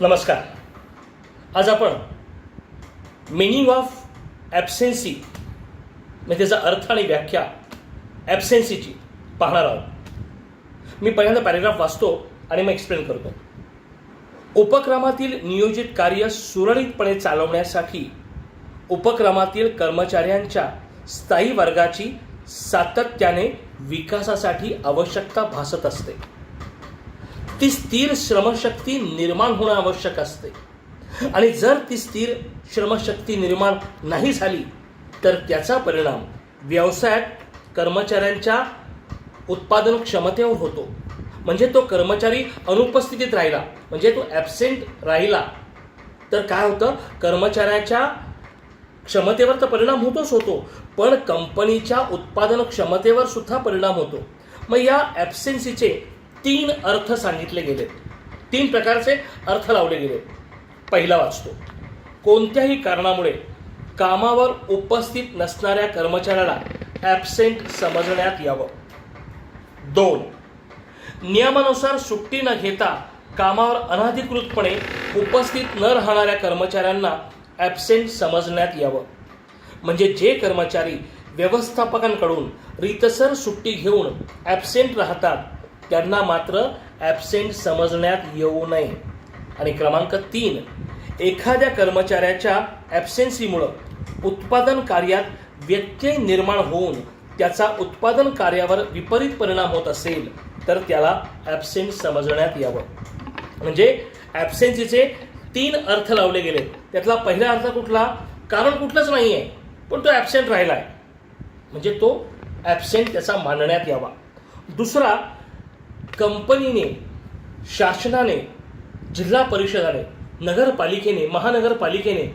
नमस्कार. आज आपण मिनिंग ऑफ ॲबसेन्सी म्हणजे त्याचा अर्थ आणि व्याख्या ॲबसेन्सीची पाहणार आहोत. मी पहिल्यांदा पॅरेग्राफ वाचतो आणि मग एक्सप्लेन करतो. उपक्रमातील नियोजित कार्य सुरळीतपणे चालवण्यासाठी उपक्रमातील कर्मचाऱ्यांच्या स्थायी वर्गाची सातत्याने विकासासाठी आवश्यकता भासत असते. ती स्थिर श्रमशक्ती निर्माण होणं आवश्यक असते. आणि जर ती स्थिर श्रमशक्ती निर्माण नाही झाली तर त्याचा परिणाम व्यवसायात कर्मचाऱ्यांच्या उत्पादन क्षमतेवर होतो. म्हणजे तो कर्मचारी अनुपस्थितीत राहिला म्हणजे तो ॲबसेंट राहिला तर काय होतं? कर्मचाऱ्याच्या क्षमतेवर तर परिणाम होतोच होतो पण कंपनीच्या उत्पादन क्षमतेवर सुद्धा परिणाम होतो. मग या ॲबसेन्सीचे तीन अर्थ सांगितले गेलेत. तीन प्रकारचे अर्थ लावले गेलेत. पहिला वाचतो. कोणत्याही कारणामुळे कामावर उपस्थित नसणाऱ्या कर्मचाऱ्याला ॲबसेंट समजण्यात यावं. दोन नियमानुसार सुट्टी न घेता कामावर अनाधिकृतपणे उपस्थित न राहणाऱ्या कर्मचाऱ्यांना ॲबसेंट समजण्यात यावं. म्हणजे जे कर्मचारी व्यवस्थापकांकडून रीतसर सुट्टी घेऊन ॲबसेंट राहतात त्यांना मात्र ॲबसेंट समजण्यात येऊ नये. आणि क्रमांक तीन एखाद्या कर्मचाऱ्याच्या ॲबसेन्सीमुळं उत्पादन कार्यात व्यत्यय निर्माण होऊन त्याचा उत्पादन कार्यावर विपरीत परिणाम होत असेल तर त्याला ॲबसेंट समजण्यात यावं. म्हणजे ॲबसेन्सीचे तीन अर्थ लावले गेले. त्यातला पहिला अर्थ कुठला? कारण कुठलंच नाही आहे पण तो ॲबसेंट राहिला आहे म्हणजे तो ॲबसेंट त्याचा मानण्यात यावा. दुसरा कंपनीने शासनाने जिल्हा परिषदाने नगरपालिकेने महानगरपालिकेने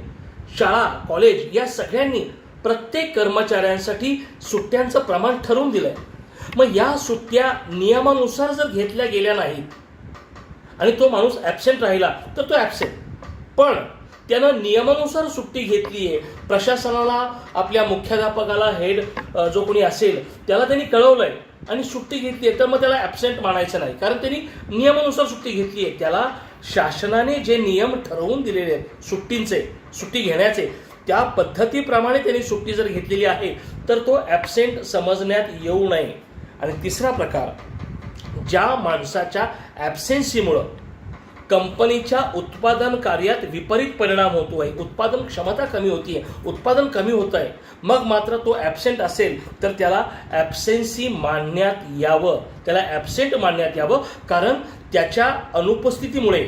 शाळा कॉलेज या सगळ्यांनी प्रत्येक कर्मचाऱ्यांसाठी सुट्ट्यांचं प्रमाण ठरवून दिलंय. मग या सुट्ट्या नियमानुसार जर घेतल्या गेल्या नाहीत आणि तो माणूस ॲबसेंट राहिला तर तो ॲबसेंट पण त्यानं नियमानुसार सुट्टी घेतली आहे प्रशासनाला आपल्या मुख्याध्यापकाला हेड जो कोणी असेल त्याला त्यांनी कळवलं आहे आणि सुट्टी घेतली आहे तर मग त्याला ॲबसेंट मानायचं नाही. कारण त्यांनी नियमानुसार सुट्टी घेतली आहे. त्याला शासनाने जे नियम ठरवून दिलेले आहेत सुट्टींचे सुट्टी घेण्याचे त्या पद्धतीप्रमाणे त्यांनी सुट्टी जर घेतलेली आहे तर तो ॲबसेंट समजण्यात येऊ नये. आणि तिसरा प्रकार ज्या माणसाच्या ॲबसेन्सीमुळं कंपनीच्या उत्पादन कार्यात विपरीत परिणाम होतो आहे. उत्पादन क्षमता कमी होतीये. उत्पादन कमी होत आहे मग मात्र तो ॲबसेंट असेल तर त्याला ॲबसेन्सी मानण्यात यावं. त्याला ॲबसेंट मानण्यात यावं. कारण त्याच्या अनुपस्थितीमुळे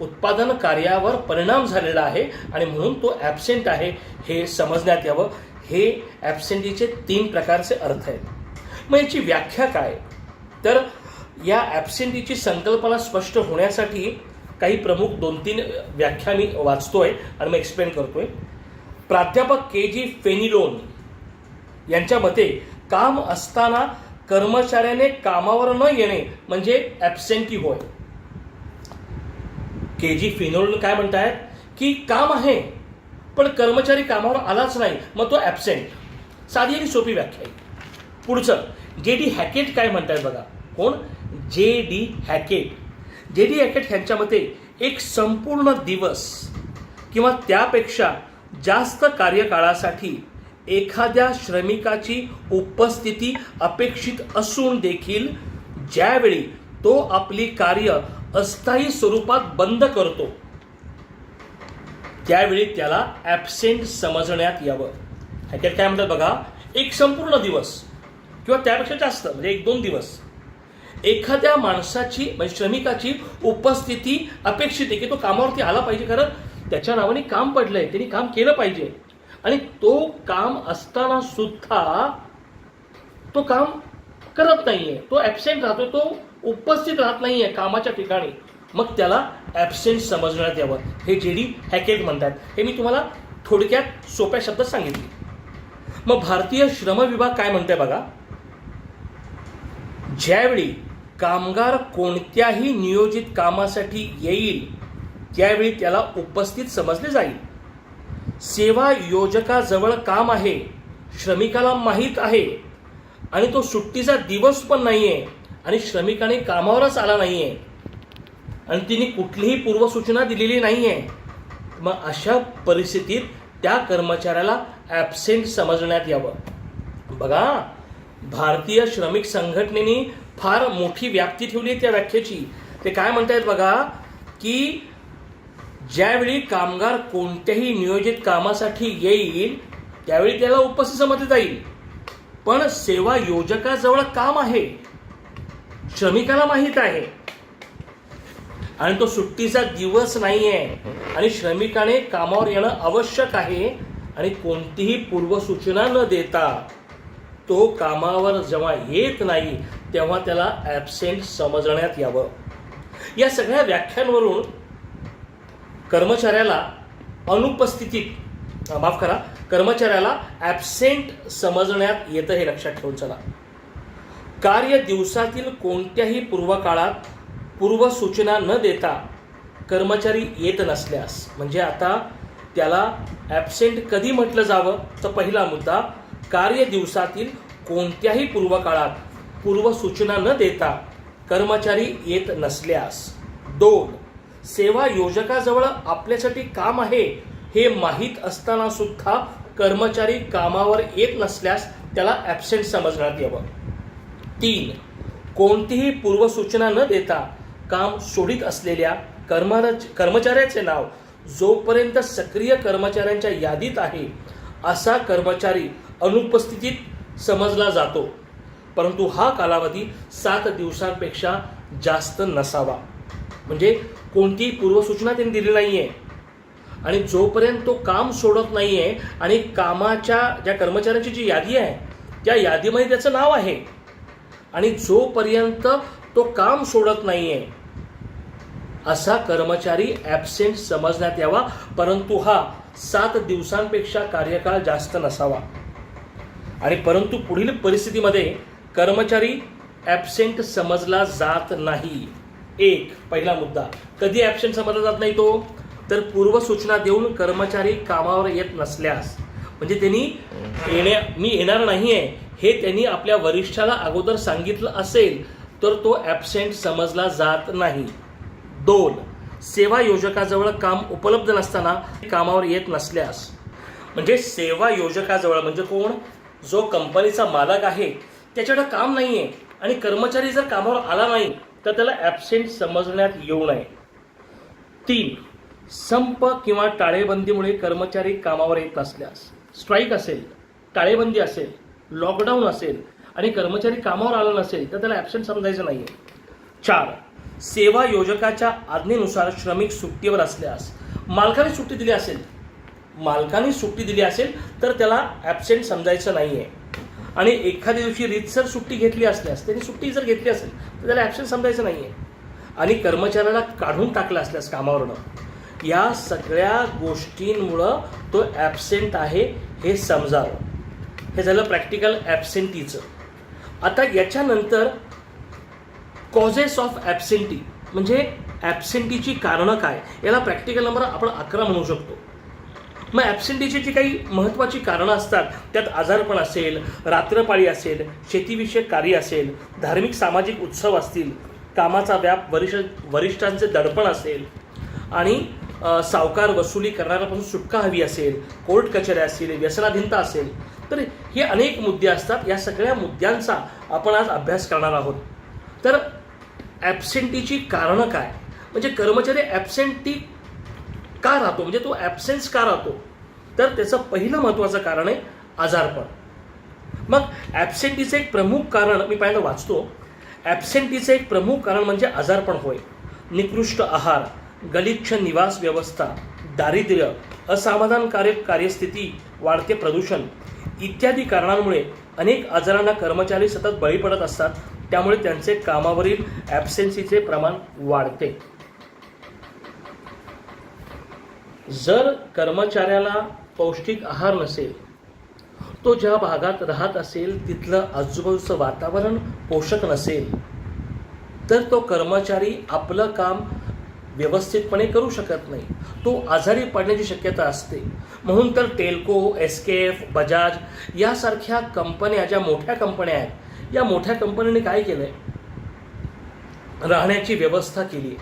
उत्पादन कार्यावर परिणाम झालेला आहे आणि म्हणून तो ॲबसेंट आहे हे समजण्यात यावं. हे ॲबसेंटीचे तीन प्रकारचे अर्थ आहेत. मग याची व्याख्या काय? तर या ॲबसेंटीची संकल्पना स्पष्ट होण्यासाठी काही प्रमुख दोन तीन व्याख्या मी वाचतोय आणि मग एक्सप्लेन करतोय. प्राध्यापक के जी फेनिलोन यांच्या मते काम असताना कर्मचाऱ्याने कामावर न येणे म्हणजे ॲबसेंटी होय. के जी फेनिलोन काय म्हणतायत? की काम आहे पण कर्मचारी कामावर आलाच नाही मग तो ॲबसेंट साधी आणि सोपी व्याख्या आहे. पुढचं जे डी हॅकेट काय म्हणतायत बघा? कोण? जे डी हॅकेट जे डी हॅकेट ह्यांच्या मते एक संपूर्ण दिवस किंवा त्यापेक्षा जास्त कार्यकाळासाठी एखाद्या श्रमिकाची उपस्थिती अपेक्षित असून देखील ज्यावेळी तो आपली कार्य अस्थायी स्वरूपात बंद करतो त्यावेळी त्याला ॲबसेंट समजण्यात यावं. हॅकेट काय म्हणतात बघा? एक संपूर्ण दिवस किंवा त्यापेक्षा जास्त म्हणजे एक दोन दिवस. एखाद्या माणसाची म्हणजे श्रमिकाची उपस्थिती अपेक्षित आहे की तो कामावरती आला पाहिजे कारण त्याच्या नावाने काम पडलंय त्यांनी काम केलं पाहिजे. आणि तो काम असताना सुद्धा तो काम करत नाहीये. तो ऍबसेंट राहतो तो उपस्थित राहत नाहीये कामाच्या ठिकाणी. मग त्याला ऍबसेंट समजण्यात यावं. हे जे डी हॅकेट म्हणतात. हे मी तुम्हाला थोडक्यात सोप्या शब्दात सांगितले. मग भारतीय श्रम विभाग काय म्हणते बघा? ज्यावेळी कामगार कोणत्याही नियोजित कामासाठी येईल त्यावेळी त्याला उपस्थित समजले जाईल. सेवा योजकाजवळ काम आहे श्रमिकाला माहीत आहे आणि तो सुट्टीचा दिवस पण नाही आहे आणि श्रमिकाने कामावरच आला नाही आहे आणि तिने कुठलीही पूर्वसूचना दिलेली नाही आहे मग अशा परिस्थितीत त्या कर्मचाऱ्याला ॲबसेंट समजण्यात यावं. बघा भारतीय श्रमिक संघटनेने फार मोठी व्याप्ती ठेवली आहे त्या व्याख्येची. ते काय म्हणतायत बघा की ज्यावेळी कामगार कोणत्याही नियोजित कामासाठी येईल त्यावेळी त्याला उपस्थित समजले जाईल. पण सेवा योजकाजवळ काम आहे. श्रमिकाला माहीत आहे. आणि तो सुट्टीचा दिवस नाही आहे आणि श्रमिकाने कामावर येणं आवश्यक आहे. आणि कोणतीही पूर्वसूचना न देता तो कामावर जेव्हा येत नाही तेव्हा त्याला ॲबसेंट समजण्यात यावं. या सगळ्या व्याख्यांवरून कर्मचाऱ्याला अनुपस्थितीत माफ करा कर्मचाऱ्याला ॲबसेंट समजण्यात येतं हे लक्षात ठेवून चला. कार्य दिवसातील कोणत्याही पूर्वकाळात पूर्वसूचना न देता कर्मचारी येत नसल्यास म्हणजे आता त्याला ॲबसेंट कधी म्हटलं जावं? तर पहिला मुद्दा कार्य दिवसातील कोणत्याही पूर्वकाळात पूर्वसूचना न देता कर्मचारी येत नसल्यास. दोन सेवा योजकाजवळ आपल्यासाठी काम आहे हे माहीत असताना सुद्धा कर्मचारी कामावर येत नसल्यास त्याला ॲबसेंट समजण्यात यावं. तीन कोणतीही पूर्वसूचना न देता काम सोडित असलेल्या कर्मरा कर्मचाऱ्याचे नाव जोपर्यंत सक्रिय कर्मचाऱ्यांच्या यादीत आहे असा कर्मचारी अनुपस्थितीत समजला जातो. परंतु हा कालावधी सात दिवसांपेक्षा जास्त नसावा. म्हणजे कोणतीही पूर्वसूचना त्यांनी दिली नाही आहे आणि जोपर्यंत तो काम सोडत नाही आहे आणि कामाच्या ज्या कर्मचाऱ्यांची जी यादी आहे त्या यादीमध्ये त्याचं नाव आहे. आणि जोपर्यंत तो काम सोडत नाही आहे असा कर्मचारी ॲबसेंट समजण्यात यावा परंतु हा सात दिवसांपेक्षा कार्यकाळ जास्त नसावा. आणि परंतु पुढील परिस्थितीमध्ये कर्मचारी ॲबसेंट समजला जात नाही. एक पहिला मुद्दा. कधी ॲबसेंट समजला जात नाही तो? तर पूर्वसूचना देऊन कर्मचारी कामावर येत नसल्यास. म्हणजे त्यांनी येण्या मी येणार नाही आहे हे त्यांनी आपल्या वरिष्ठाला अगोदर सांगितलं असेल तर तो ॲबसेंट समजला जात नाही. दोन सेवा योजकाजवळ काम उपलब्ध नसताना कामावर येत नसल्यास. म्हणजे सेवा योजकाजवळ म्हणजे कोण? जो कंपनीचा मालक आहे त्याच्याकडे काम नाही आहे आणि कर्मचारी जर कामावर आला नाही तर त्याला ॲबसेंट समजण्यात येऊ नये. तीन संप किंवा टाळेबंदीमुळे कर्मचारी कामावर येत नसल्यास स्ट्राईक असेल टाळेबंदी असेल लॉकडाऊन असेल आणि कर्मचारी कामावर आला नसेल तर त्याला ॲबसेंट समजायचं नाही आहे चार सेवा योजकाच्या आज्ञेनुसार श्रमिक सुट्टीवर असल्यास मालकाने सुट्टी दिली असेल. मालकाने सुट्टी दिली असेल तर त्याला ॲबसेंट समजायचं नाही आहे आणि एखाद्या दिवशी रीतसर सुट्टी घेतली असल्यास त्यांनी सुट्टी जर घेतली असेल तर त्याला ॲबसेंट समजायचं नाही आहे आणि कर्मचाऱ्याला काढून टाकलं असल्यास कामावरनं या सगळ्या गोष्टींमुळं तो ॲबसेंट आहे हे समजावं. हे झालं प्रॅक्टिकल ॲबसेंटीचं आता याच्यानंतर कॉजेस ऑफ ॲबसेंटी म्हणजे ॲबसेंटीची कारणं काय याला प्रॅक्टिकल नंबर आपण अकरा म्हणू शकतो. मग ॲब्सेंटीची जी काही महत्त्वाची कारणं असतात त्यात आजारपण असेल रात्रपाळी असेल शेतीविषयक कार्य असेल धार्मिक सामाजिक उत्सव असतील कामाचा व्याप वरिष्ठ वरिष्ठांचे दडपण असेल आणि सावकार वसुली करणाऱ्यापासून सुटका हवी असेल कोर्ट कचऱ्या असतील व्यसनाधीनता असेल तर हे अनेक मुद्दे असतात. या सगळ्या मुद्द्यांचा आपण आज अभ्यास करणार आहोत. तर ॲबसेंटीची कारणं काय? म्हणजे कर्मचारी ॲबसेंटी का राहतो? म्हणजे तो ॲबसेन्स का राहतो? तर त्याचं पहिलं महत्त्वाचं कारण आहे आजारपण. मग ॲबसेंटीचं एक प्रमुख कारण मी पहिल्यांदा वाचतो. ॲबसेंटीचं एक प्रमुख कारण म्हणजे आजारपण होय. निकृष्ट आहार गलिच्छ निवास व्यवस्था दारिद्र्य असमाधानकारक कार्यस्थिती वाढते प्रदूषण इत्यादी कारणांमुळे अनेक आजारांना कर्मचारी सतत बळी पडत असतात. त्यामुळे त्यांचे कामावरील ॲबसेन्सीचे प्रमाण वाढते. जर कर्मचाऱ्याला पौष्टिक आहार नसेल तो ज्या भागात राहत असेल तिथलं आजूबाजूचं वातावरण पोषक नसेल तर तो कर्मचारी आपलं काम व्यवस्थितपणे करू शकत नाही. तो आजारी पडण्याची शक्यता असते. म्हणून तर Telco S K F Bajaj यासारख्या कंपन्या ज्या मोठ्या कंपन्या आहेत या मोठ्या कंपन्यांनी काय केलं आहे राहण्याची व्यवस्था केली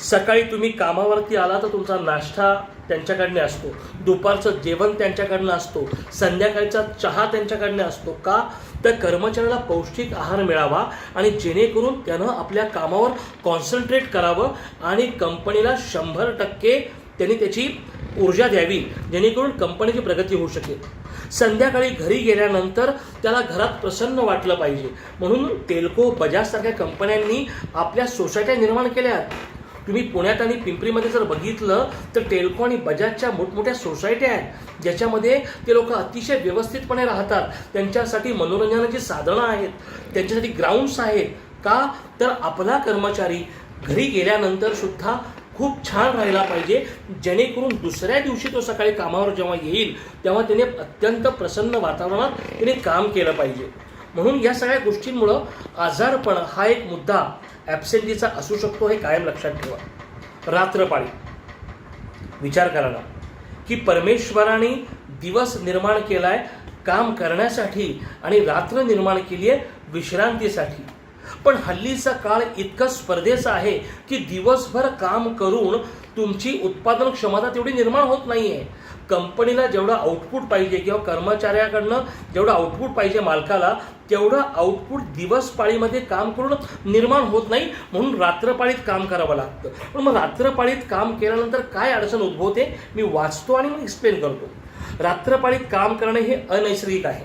सकाळी तुम्ही कामावरती आला तर तुमचा नाश्ता त्यांच्याकडनं असतो. दुपारचं जेवण त्यांच्याकडनं असतो. संध्याकाळचा चहा त्यांच्याकडनं असतो का? तर कर्मचाऱ्याला पौष्टिक आहार मिळावा आणि जेणेकरून त्यानं आपल्या कामावर कॉन्सन्ट्रेट करावं आणि कंपनीला शंभर टक्के त्यांनी त्याची ऊर्जा द्यावी जेणेकरून कंपनीची प्रगती होऊ शकेल. संध्याकाळी घरी गेल्यानंतर त्याला घरात प्रसन्न वाटलं पाहिजे. म्हणून टेल्को बजाजसारख्या कंपन्यांनी आपल्या सोसायट्या निर्माण केल्या तुम्ही पुण्यात आणि पिंपरीमध्ये जर बघितलं तर टेल्को आणि बजाजच्या मोठमोठ्या सोसायट्या आहेत ज्याच्यामध्ये ते लोक अतिशय व्यवस्थितपणे राहतात. त्यांच्यासाठी मनोरंजनाची साधनं आहेत त्यांच्यासाठी ग्राउंड्स आहेत का? तर आपला कर्मचारी घरी गेल्यानंतर सुद्धा खूप छान राहिला पाहिजे जेणेकरून दुसऱ्या दिवशी तो सकाळी कामावर जेव्हा येईल तेव्हा त्याने अत्यंत प्रसन्न वातावरणात त्याने काम केलं पाहिजे. म्हणून या सगळ्या गोष्टींमुळं आजारपण हा एक मुद्दा ॲबसेंटीचा असू शकतो हे कायम लक्षात ठेवा. रात्रपाळी. विचार करायला की परमेश्वराने दिवस निर्माण केलाय काम करण्यासाठी आणि रात्र निर्माण केली आहे विश्रांतीसाठी. पण हल्लीचा काळ इतका स्पर्धेचा आहे की दिवसभर काम करून तुमची उत्पादन क्षमता तेवढी निर्माण होत नाही आहे कंपनीला जेवढं आउटपुट पाहिजे किंवा कर्मचाऱ्याकडनं जेवढं आउटपुट पाहिजे मालकाला तेवढं आउटपुट दिवसपाळीमध्ये काम करून निर्माण होत नाही म्हणून रात्रपाळीत काम करावं लागतं. पण मग रात्रपाळीत काम केल्यानंतर काय अडचण उद्भवते? मी वाचतो आणि मग एक्सप्लेन करतो. रात्रपाळीत काम करणं हे अनैसर्गिक आहे.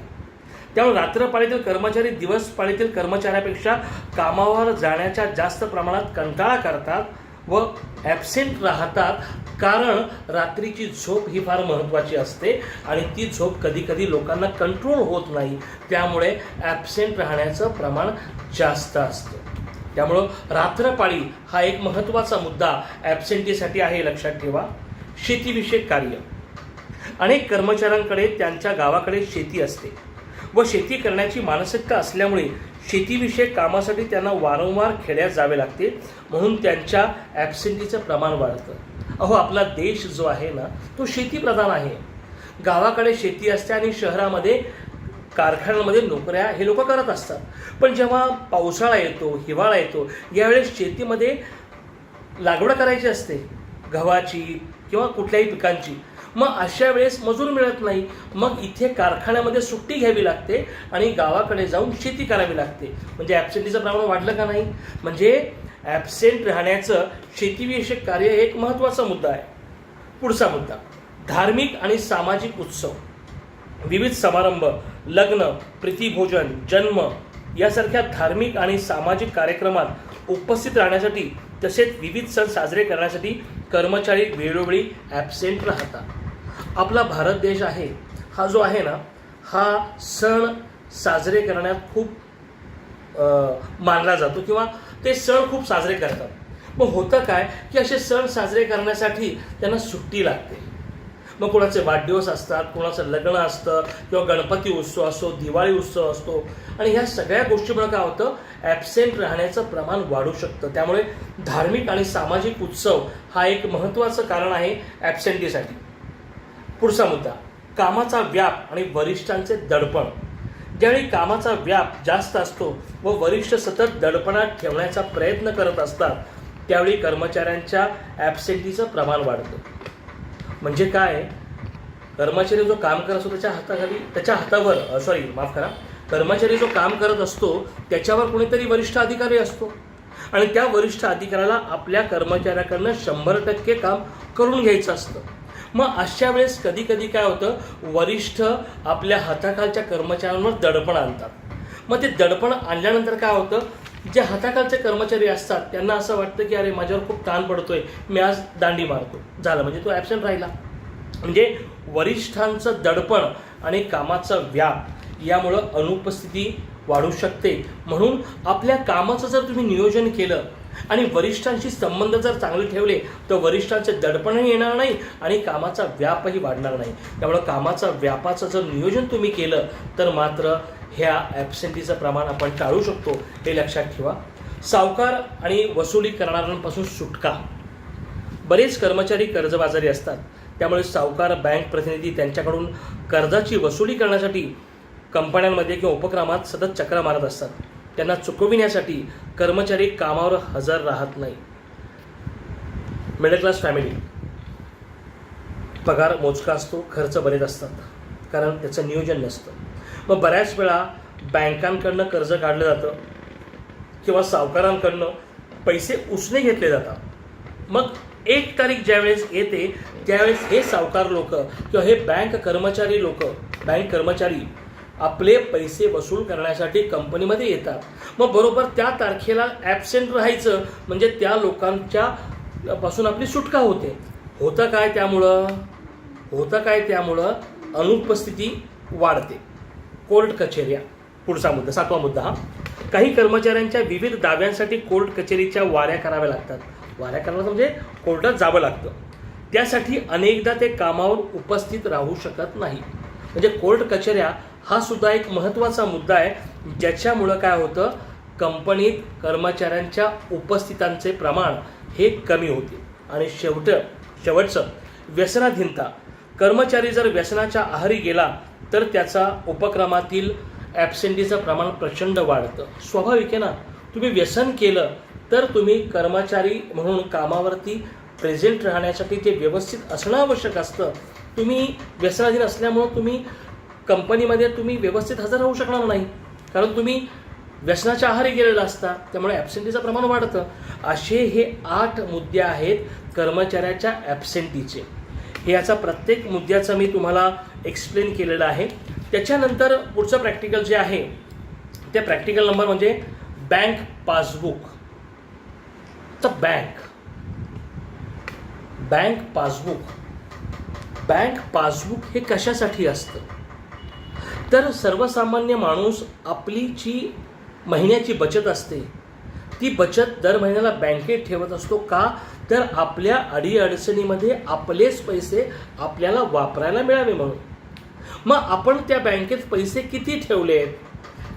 त्यामुळे रात्रपाळीतील कर्मचारी दिवस पाळीतील कर्मचाऱ्यापेक्षा कामावर जाण्याच्या जास्त प्रमाणात कंटाळा करतात व ॲबसेंट राहतात कारण रात्रीची झोप ही फार महत्त्वाची असते आणि ती झोप कधी कधी लोकांना कंट्रोल होत नाही. त्यामुळे ॲबसेंट राहण्याचं प्रमाण जास्त असतं. त्यामुळं रात्रपाळी हा एक महत्त्वाचा मुद्दा ॲबसेंटीसाठी आहे लक्षात ठेवा. शेतीविषयक कार्य. अनेक कर्मचाऱ्यांकडे त्यांच्या गावाकडे शेती असते व शेती करण्याची मानसिकता असल्यामुळे शेतीविषयक कामासाठी त्यांना वारंवार खेड्यात जावे लागते. म्हणून त्यांच्या ॲबसेंटीचं प्रमाण वाढतं. अहो आपला देश जो आहे ना तो शेतीप्रधान आहे. गावाकडे शेती असते आणि शहरामध्ये कारखान्यांमध्ये नोकऱ्या हे लोक करत असतात. पण जेव्हा पावसाळा येतो हिवाळा येतो यावेळेस शेतीमध्ये लागवड करायची असते. गव्हाची किंवा कुठल्याही पिकांची. मग अशा वेळेस मजूर मिळत नाही. मग इथे कारखान्यामध्ये सुट्टी घ्यावी लागते आणि गावाकडे जाऊन शेती करावी लागते. म्हणजे ॲबसेंटीचं प्रमाण वाढलं का नाही? म्हणजे ॲबसेंट राहण्याचं शेतीविषयक कार्य हे एक महत्त्वाचा मुद्दा आहे. पुढचा मुद्दा धार्मिक आणि सामाजिक उत्सव. विविध समारंभ लग्न प्रीतिभोजन जन्म यासारख्या धार्मिक आणि सामाजिक कार्यक्रमात उपस्थित राहण्यासाठी तसेच विविध सण साजरे करण्यासाठी कर्मचारी वेळोवेळी ॲबसेंट राहतात. आपला भारत देश आहे हा जो आहे ना हा सण साजरे करण्यात खूप मानला जातो किंवा ते सण खूप साजरे करतात. मग होतं काय की असे सण साजरे करण्यासाठी त्यांना सुट्टी लागते. मग कोणाचे वाढदिवस असतात कोणाचं लग्न असतं किंवा गणपती उत्सव असतो दिवाळी उत्सव असतो. आणि ह्या सगळ्या गोष्टीमुळे काय होतं? ॲबसेंट राहण्याचं प्रमाण वाढू शकतं. त्यामुळे धार्मिक आणि सामाजिक उत्सव हा एक महत्त्वाचं कारण आहे ॲबसेंटीसाठी पुढचा मुद्दा. कामाचा व्याप आणि वरिष्ठांचे दडपण. ज्यावेळी कामाचा व्याप जास्त असतो व वरिष्ठ सतत दडपणात ठेवण्याचा प्रयत्न करत असतात त्यावेळी कर्मचाऱ्यांच्या ॲबसेंटीचं प्रमाण वाढतं. म्हणजे काय? कर्मचारी जो काम करत असतो त्याच्या हाताखाली त्याच्या हातावर सॉरी माफ करा. कर्मचारी जो काम करत असतो त्याच्यावर कोणीतरी वरिष्ठ अधिकारी असतो. आणि त्या वरिष्ठ अधिकाऱ्याला आपल्या कर्मचाऱ्याकडनं शंभर टक्के काम करून घ्यायचं असतं. मग अशा वेळेस कधी कधी काय होतं वरिष्ठ आपल्या हाताखालच्या कर्मचाऱ्यांवर दडपण आणतात. मग ते दडपण आणल्यानंतर काय होतं जे हाताखालचे कर्मचारी असतात त्यांना असं वाटतं की अरे माझ्यावर खूप ताण पडतोय मी आज दांडी मारतो. झालं म्हणजे तो ॲबसेंट राहिला. म्हणजे वरिष्ठांचं दडपण आणि कामाचा व्याप यामुळं अनुपस्थिती वाढू शकते. म्हणून आपल्या कामाचं जर तुम्ही नियोजन केलं आणि वरिष्ठांशी संबंध जर चांगले ठेवले तर वरिष्ठांचे दडपणही येणार नाही आणि कामाचा व्यापही वाढणार नाही. त्यामुळं कामाचा व्यापाचं जर नियोजन तुम्ही केलं तर मात्र ह्या ॲबसेंटीचं प्रमाण आपण टाळू शकतो. हे लक्षात ठेवा. सावकार आणि वसुली करणाऱ्यांपासून सुटका. बरेच कर्मचारी कर्जबाजारी असतात. त्यामुळे सावकार बँक प्रतिनिधी त्यांच्याकडून कर्जाची वसुली करण्यासाठी कंपन्यांमध्ये किंवा उपक्रमात सतत चक्रा मारत असतात. त्यांना चुकविण्यासाठी कर्मचारी कामावर हजर राहत नाही. मिडल क्लास फॅमिली पगार मोजका असतो खर्च बरेच असतात कारण त्याचं नियोजन नसतं. मग बऱ्याच वेळा बँकांकडनं कर्ज काढलं जातं किंवा सावकारांकडनं पैसे उसने घेतले जातात. मग एक तारीख ज्यावेळेस येते त्यावेळेस हे सावकार लोक किंवा हे बँक कर्मचारी लोक बँक कर्मचारी आपले पैसे वसूल करण्यासाठी कंपनीमध्ये येतात. मग बरोबर त्या तारखेला ॲबसेंट राहायचं म्हणजे त्या लोकांच्या पासून आपली सुटका होते. होतं काय त्यामुळं? होतं काय त्यामुळं? अनुपस्थिती वाढते. कोर्ट कचेऱ्या. पुढचा मुद्दा सातवा मुद्दा हा. काही कर्मचाऱ्यांच्या विविध दाव्यांसाठी कोर्ट कचेरीच्या वाऱ्या कराव्या लागतात. वाऱ्या करायला म्हणजे कोर्टात जावं लागतं. त्यासाठी अनेकदा ते कामावर उपस्थित राहू शकत नाही. म्हणजे कोर्ट कचेऱ्या हा सुद्धा एक महत्त्वाचा मुद्दा आहे ज्याच्यामुळं काय होतं कंपनीत कर्मचाऱ्यांच्या उपस्थितांचे प्रमाण हे कमी होते. आणि शेवट शेवटचं व्यसनाधीनता. कर्मचारी जर व्यसनाच्या आहारी गेला तर त्याचा उपक्रमातील ॲबसेंटीचं प्रमाण प्रचंड वाढतं. स्वाभाविक आहे ना? तुम्ही व्यसन केलं तर तुम्ही कर्मचारी म्हणून कामावरती प्रेझेंट राहण्यासाठी ते व्यवस्थित असणं आवश्यक असतं. तुम्ही व्यसनाधीन असल्यामुळं तुम्ही कंपनीमध्ये तुम्ही व्यवस्थित हजर राहू शकणार नाही. कारण तुम्ही व्यसनाच्या आहारी गेलेला असता त्यामुळे ॲबसेंटीचं प्रमाण वाढतं. असे हे आठ मुद्दे आहेत कर्मचाऱ्याच्या ॲबसेंटीचे हे याचा प्रत्येक मुद्द्याचं मी तुम्हाला एक्सप्लेन केलेलं आहे. त्याच्यानंतर पुढचं प्रॅक्टिकल जे आहे ते प्रॅक्टिकल नंबर म्हणजे बँक पासबुक तर bank bank passbook bank passbook हे कशासाठी असतं? तर सर्वसामान्य माणूस आपली जी महिन्याची बचत असते. ती बचत दर महिन्याला बँकेत ठेवत असतो का? तर आपल्या अडीअडचणीमध्ये आपलेच पैसे आपल्याला वापरायला मिळावे म्हणून. मग आपण त्या बँकेत पैसे किती ठेवलेत?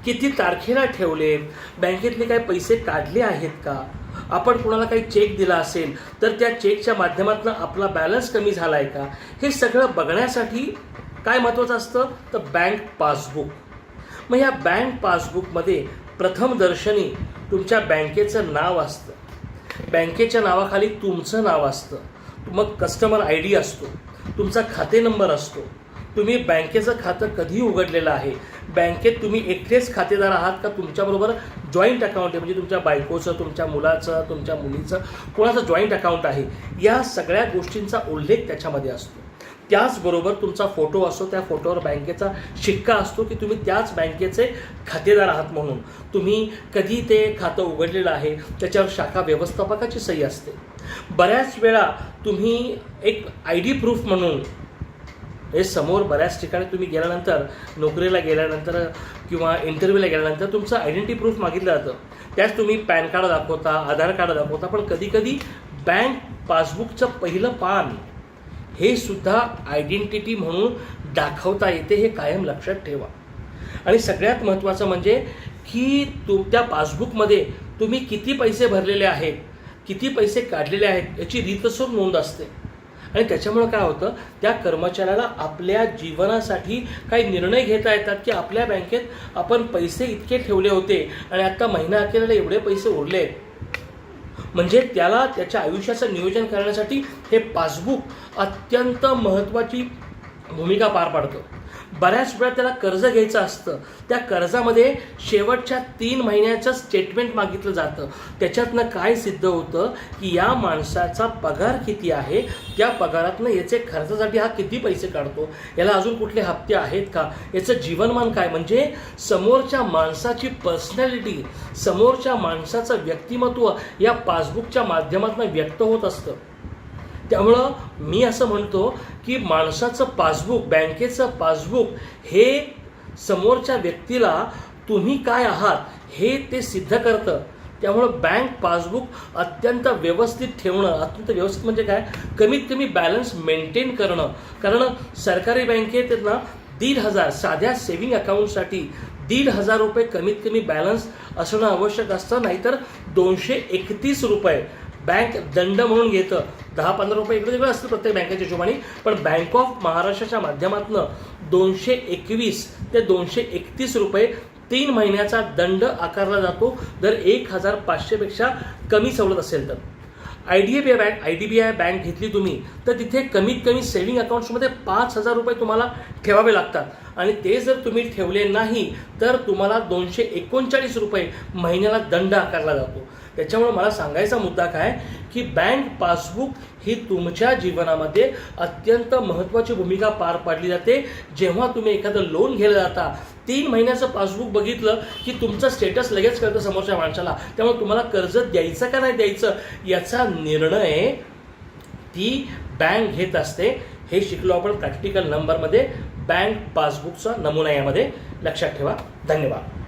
किती तारखेला ठेवलेत? बँकेतले काही पैसे काढले आहेत का? आपण कुणाला काही चेक दिला असेल तर त्या चेकच्या माध्यमातून आपला बॅलन्स कमी झाला आहे का? हे सगळं बघण्यासाठी काय महत्त्वाचं असतं? तर बँक पासबुक मग ह्या बँक पासबुकमध्ये प्रथम दर्शनी तुमच्या बँकेचं नाव असतं. बँकेच्या नावाखाली तुमचं नाव असतं. मग कस्टमर आय डी असतो. तुमचा खाते नंबर असतो. तुम्ही बँकेचं खातं कधी उघडलेलं आहे. बँकेत तुम्ही एकटेच खातेदार आहात का तुमच्याबरोबर जॉईंट अकाउंट आहे? म्हणजे तुमच्या बायकोचं तुमच्या मुलाचं तुमच्या मुलीचं कोणाचं जॉईंट अकाउंट आहे? या सगळ्या गोष्टींचा उल्लेख त्याच्यामध्ये असतो. त्याचबरोबर तुमचा फोटो असतो त्या फोटोवर बँकेचा शिक्का असतो की तुम्ही त्याच बँकेचे खातेदार आहात म्हणून. तुम्ही कधी ते खातं उघडलेलं आहे त्याच्यावर शाखा व्यवस्थापकाची सही असते. बऱ्याच वेळा तुम्ही एक आय डी प्रूफ म्हणून हे समोर बऱ्याच ठिकाणी तुम्ही गेल्यानंतर नोकरीला गेल्यानंतर किंवा इंटरव्ह्यूला गेल्यानंतर तुमचं आयडेंटिटी प्रूफ मागितलं जातं. त्यात तुम्ही पॅन कार्ड दाखवता आधार कार्ड दाखवता पण कधीकधी बँक पासबुकचं पहिलं पान हे सुद्धा आयडेंटिटी म्हणून दाखवता येते हे कायम लक्षात ठेवा. आणि सगळ्यात महत्त्वाचं म्हणजे की तुम त्या पासबुकमध्ये तुम्ही किती पैसे भरलेले आहेत किती पैसे काढलेले आहेत याची रीतसर नोंद असते. आणि त्याच्यामुळं काय होतं त्या कर्मचाऱ्याला आपल्या जीवनासाठी काही निर्णय घेता येतात की आपल्या बँकेत आपण पैसे इतके ठेवले होते आणि आत्ता महिना अखेरला एवढे पैसे उरले आहेत म्हणजे त्याला त्याच्या आयुष्याचं नियोजन करण्यासाठी हे पासबुक अत्यंत महत्त्वाची भूमिका पार पाडतं. बऱ्याच वेळा त्याला कर्ज घ्यायचं असतं. त्या कर्जामध्ये शेवटच्या तीन महिन्याचं स्टेटमेंट मागितलं जातं. त्याच्यातनं काय सिद्ध होतं? की या माणसाचा पगार किती आहे? त्या पगारातनं याचे खर्चासाठी हा किती पैसे काढतो? याला अजून कुठले हप्ते आहेत का? याचं जीवनमान काय? म्हणजे समोरच्या माणसाची पर्सनॅलिटी समोरच्या माणसाचं व्यक्तिमत्व या पासबुकच्या माध्यमातून व्यक्त होत असतं. त्यामुळं मी असं म्हणतो की माणसाचं पासबुक बँकेचं पासबुक हे समोरच्या व्यक्तीला तुम्ही काय आहात हे ते सिद्ध करतं. त्यामुळं बँक पासबुक अत्यंत व्यवस्थित ठेवणं अत्यंत व्यवस्थित म्हणजे काय? कमीत कमी बॅलन्स मेंटेन करणं. कारण सरकारी बँकेत ना दीड हजार साध्या सेव्हिंग अकाउंटसाठी दीड हजार रुपये कमीत कमी बॅलन्स असणं आवश्यक असतं नाहीतर दोनशे एकतीस रुपये. बँक दंड म्हणून घेतं. दहा पंधरा रुपये इकडे तिकडे असतं प्रत्येक बँकेच्या हिशोबाने. पण बँक ऑफ महाराष्ट्राच्या माध्यमातून दोनशे एकवीस ते दोनशे एकतीस रुपये तीन महिन्याचा दंड आकारला जातो. जर एक हजार पाचशेपेक्षा कमी सवलत असेल तर. I D B I bank I D B I bank घेतली तुम्ही तर तिथे कमीत कमी सेव्हिंग अकाउंट्समध्ये पाच हजार रुपये तुम्हाला ठेवावे लागतात. आणि ते जर तुम्ही ठेवले नाही तर तुम्हाला दोनशे एकोणचाळीस रुपये महिन्याला दंड आकारला जातो. त्याच्यामुळे मला सांगायचा मुद्दा काय की बँक पासबुक ही तुमच्या जीवनामध्ये अत्यंत महत्त्वाची भूमिका पार पाडली जाते. जेव्हा तुम्ही एखादं लोन घ्यायला जाता तीन महिन्याचं पासबुक बघितलं की तुमचं स्टेटस लगेच कळतं समोरच्या माणसाला. त्यामुळे तुम्हाला कर्ज द्यायचं का नाही द्यायचं याचा निर्णय ती बँक घेत असते. हे शिकलो आपण प्रॅक्टिकल नंबरमध्ये बँक पासबुकचा नमुना यामध्ये लक्षात ठेवा. धन्यवाद.